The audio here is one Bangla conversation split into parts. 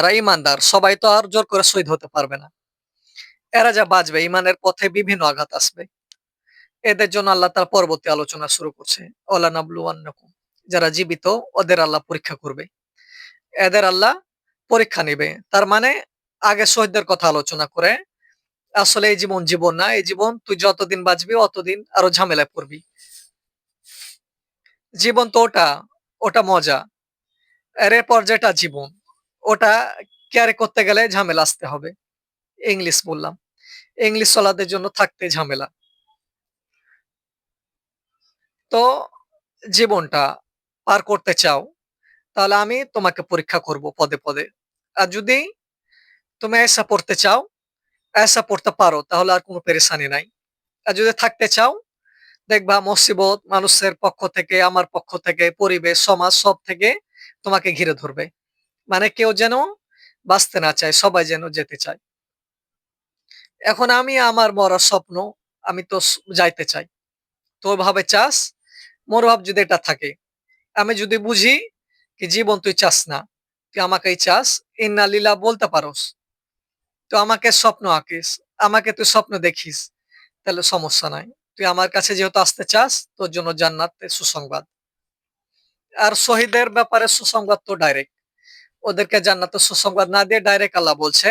যারা ইমানদার, সবাই তো আর জোর করে শহীদ হতে পারবে না। এরা যা বাঁচবে, ইমানের পথে বিভিন্ন আঘাত আসবে। এদের জন্য আল্লাহ তার পরবর্তী আলোচনা শুরু করছে যারা জীবিত, ওদের আল্লাহ পরীক্ষা করবে। এদের আল্লাহ পরীক্ষা নিবে। তার মানে আগে শহীদদের কথা আলোচনা করে, আসলে এই জীবন জীবন না, এই জীবন তুই যতদিন বাঁচবি, অতদিন আরও ঝামেলায় পড়বি। জীবন তো ওটা ওটা মজা। এরপর যেটা জীবন ওটা ক্যারি করতে গেলে ঝামেলা আসতে হবে। ইংলিশ বললাম। ইংলিশ চলাদের জন্য থাকতে ঝামেলা। তো জীবনটা পার করতে চাও, তাহলে আমি তোমাকে পরীক্ষা করব পদে পদে। আর যদি তুমি এসা পড়তে চাও, এসা পড়তে পারো, তাহলে আর কোনো পেরেশানি নাই। আর যদি থাকতে চাও, দেখবা মুসিবত মানুষের পক্ষ থেকে, আমার পক্ষ থেকে, পরিবেশ, সমাজ সব থেকে তোমাকে ঘিরে ধরবে। মানে কেউ যেন বাঁচতে না চায়, সবাই যেন যেতে চায়। এখন আমি আমার মরার স্বপ্ন আমি তো যাইতে চাই। তোর ভাবে চাস, মোর ভাব যদি এটা থাকে। আমি যদি বুঝি কি জীবন তুই চাস না, তুই আমাকেই চাস, ইন্না লীলা বলতে পারোস। তো আমাকে স্বপ্ন আঁকিস, আমাকে তুই স্বপ্ন দেখিস, তাহলে সমস্যা নাই। তুই আমার কাছে যেহেতু আসতে চাস, তোর জন্য জান্নাতে সুসংবাদ। আর শহীদের ব্যাপারে সুসংবাদ তো ডাইরেক্ট ওদেরকে জান্নাতে সুসংবাদ না দিয়ে ডাইরেক্ট আল্লাহ বলছে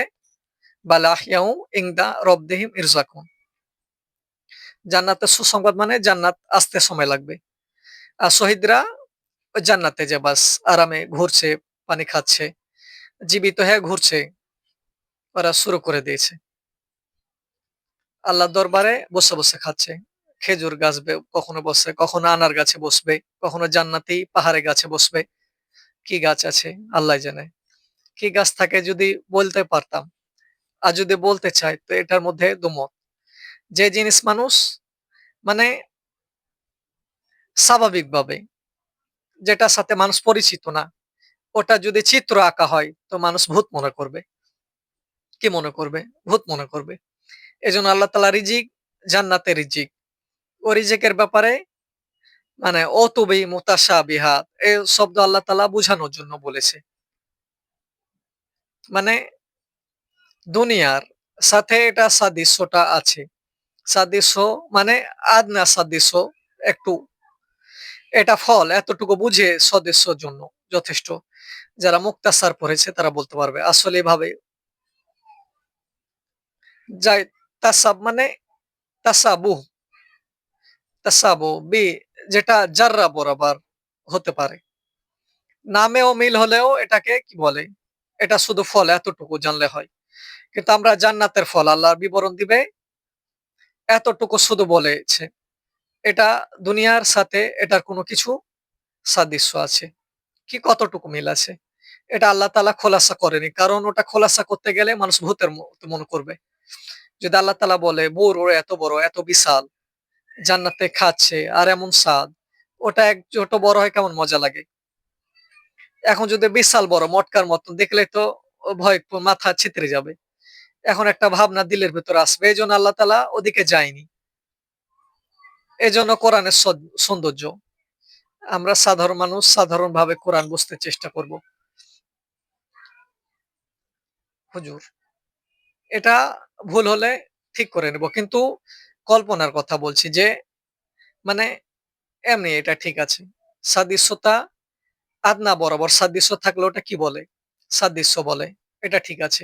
বালাহিয়াউ ইংদা রবদেহিম ইরজাকুন। জান্নাতের সুসংবাদ মানে জান্নাত আসতে সময় লাগবে। আর শহীদরা জান্নাতে যে বাস, আরামে ঘুরছে, পানি খাচ্ছে, জীবিত হয়ে ঘুরছে, ওরা শুরু করে দিয়েছে। আল্লাহ দরবারে বসে বসে খাচ্ছে। খেজুর গাছবে, কখনো বসে, কখনো আনার গাছে বসবে, কখনো জান্নাতি পাহাড়ে গাছে বসবে। কি গাছ আছে? আল্লাহ জানে। কি গাছ থাকে যদি বলতে পারতাম। আর যদি বলতে চাই, তো এটার মধ্যে দুমত। যে জিনিস মানুষ মানে স্বাভাবিকভাবে, যেটার সাথে মানুষ পরিচিত না, ওটা যদি চিত্র আঁকা হয়, তো মানুষ ভূত মনে করবে। কি মনে করবে? ভূত মনে করবে। এজন্য আল্লাহ তালা রিজিক জান্নাতে রিজিক। ও রিজিকের ব্যাপারে মানে অতুবি মুতাসা বিহাত এই শব্দ আল্লাহ তালা বোঝানোর জন্য বলেছে। মানে দুনিয়ার সাথে এটা সাদৃশ্যটা আছে। সাদৃশ্য মানে আদনা সাদৃশ্য একটু, এটা ফল এতটুকু বুঝে সদস্যর জন্য যথেষ্ট। যারা মুক্তাসার পড়েছে তারা বলতে পারবে, আসলে এভাবে যাই, তাসাব মানে তাসাবু তাসাবু বি যেটা জাররা বরাবর হতে পারে। নামেও মিল হলেও এটাকে কি বলে? এটা শুধু ফল, এতটুকু জানলে হয়। কিন্তু আমরা জান্নাতের ফল আল্লাহর বিবরণ দিবে, এতটুকু শুধু বলেছে। এটা দুনিয়ার সাথে এটার কোনো কিছু সাদৃশ্য আছে। কি কতটুকু মিল আছে? এটা আল্লাহ তালা খোলাসা করেনি। কারণ ওটা খোলাসা করতে গেলে মানুষ ভূতের মনে করবে। যদি আল্লাহ তালা বলে বোর ওর এত বড়, এত বিশাল। জান্নাতে খাচ্ছে আর এমন স্বাদ। ওটা এক ছোট বড় হয় কেমন মজা লাগে। এখন যদি বিশাল বড়, মটকার মতন দেখলে তো ভয়, মাথা ছিতরে যাবে। এখন একটা ভাবনা দিলের ভেতর আসবে এই জন্য আল্লাহ তালা ওদিকে যায়নি। এই জন্য কোরআনের সৌন্দর্য। আমরা সাধারণ মানুষ সাধারণ ভাবে কোরআন বুঝতে চেষ্টা করব। হুজুর, এটা ভুল হলে ঠিক করে নেব। কিন্তু কল্পনার কথা বলছি যে মানে এমনি এটা ঠিক আছে। সাদৃশ্যতা আদনা বরাবর সাদৃশ্য থাকলে ওটা কি বলে? সাদৃশ্য বলে, এটা ঠিক আছে।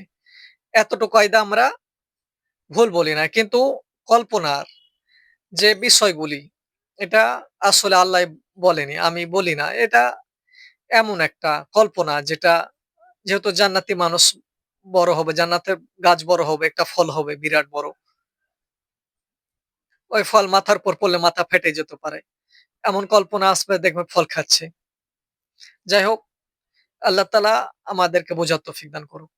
এতটুকু কায়দা আমরা ভুল বলি না, কিন্তু কল্পনার যে বিষয়গুলি, এটা আসলে আল্লাহ বলেনি, আমি বলি না। এটা এমন একটা কল্পনা যেটা যেহেতু জান্নাতি মানুষ বড় হবে, জান্নাতের গাছ বড় হবে, একটা ফল হবে, বিরাট বড়। ওই ফল মাথার উপর পড়লে মাথা ফেটে যেতে পারে। এমন কল্পনা আসবে, দেখবে ফল খাচ্ছে। যাই হোক, আল্লাহ তালা আমাদেরকে বোঝার তৌফিক দান করুক।